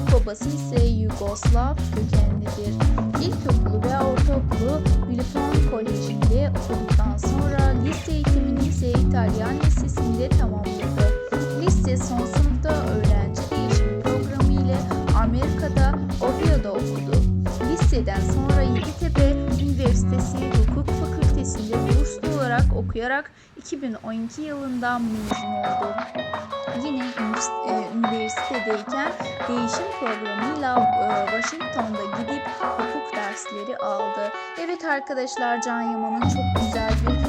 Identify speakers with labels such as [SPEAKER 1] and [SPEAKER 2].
[SPEAKER 1] Büyük babası ise Yugoslav kökenlidir. İlkokulu ve ortaokulu Bilifon Koleji'nde okuduktan sonra lise eğitimini ise İtalyan Lisesi'nde tamamladı. Lise son sınıfta öğrenci değişim programı ile Amerika'da Ohio'da okudu. Liseden sonra Yeditepe Üniversitesi Hukuk Fakültesi'nde burslu olarak okuyarak 2012 yılında mezun oldu. E, üniversitedeyken değişim programıyla e, Washington'da gidip hukuk dersleri aldı. Evet arkadaşlar Can Yaman'ın çok güzel bir